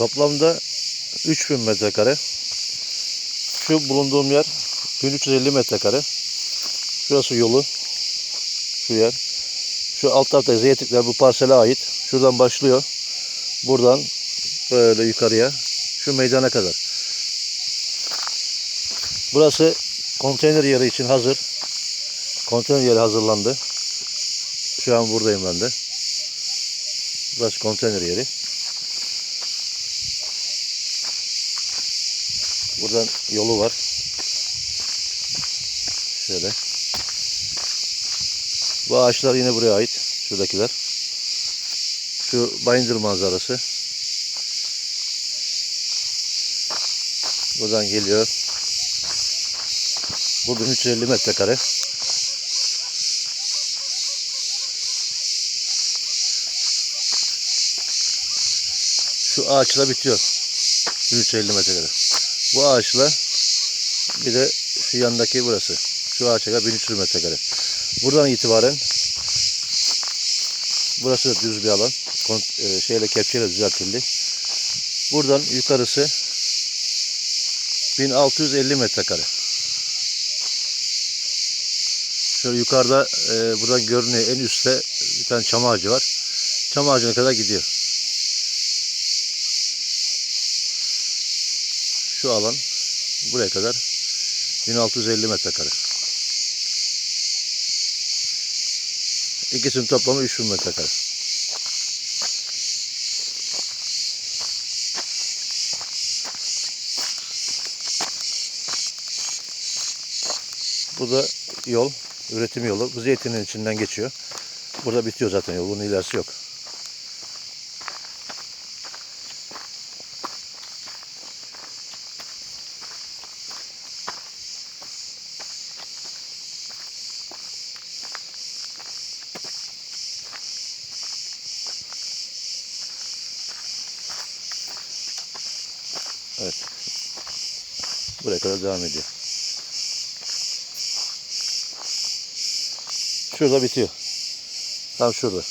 Toplamda 3000 metrekare. Şu bulunduğum yer 1350 metrekare. Şurası yolu. Şu yer. Şu alt tarafta zeytinlikler bu parsele ait. Şuradan başlıyor. Buradan böyle yukarıya şu meydana kadar. Burası konteyner yeri için hazır. Konteyner yeri hazırlandı. Şu an buradayım ben de. Burası konteyner yeri. Buradan yolu var. Şöyle. Bu ağaçlar yine buraya ait. Şuradakiler. Şu Bayındır manzarası. Buradan geliyor. Burada 350 metrekare. Şu ağaçla bitiyor. 1350 metrekare. Bu ağaçla bir de şu yandaki burası. Şu ağaça kadar 1300 metrekare. Buradan itibaren burası da düz bir alan. E, Şeyle kepçeyle düzeltildi. Buradan yukarısı 1650 metrekare. Şöyle yukarıda e, buradan görünüyor en üstte bir tane çam ağacı var. Çam ağacına kadar gidiyor. Şu alan buraya kadar 1650 metrekare. İkisinin toplamı 3000 metrekare. Bu da yol, üretim yolu. Bu zeytinin içinden geçiyor. Burada bitiyor zaten yol. Bunun ilerisi yok. Evet. Buraya kadar devam ediyor. Şurada bitiyor. Tam şurada.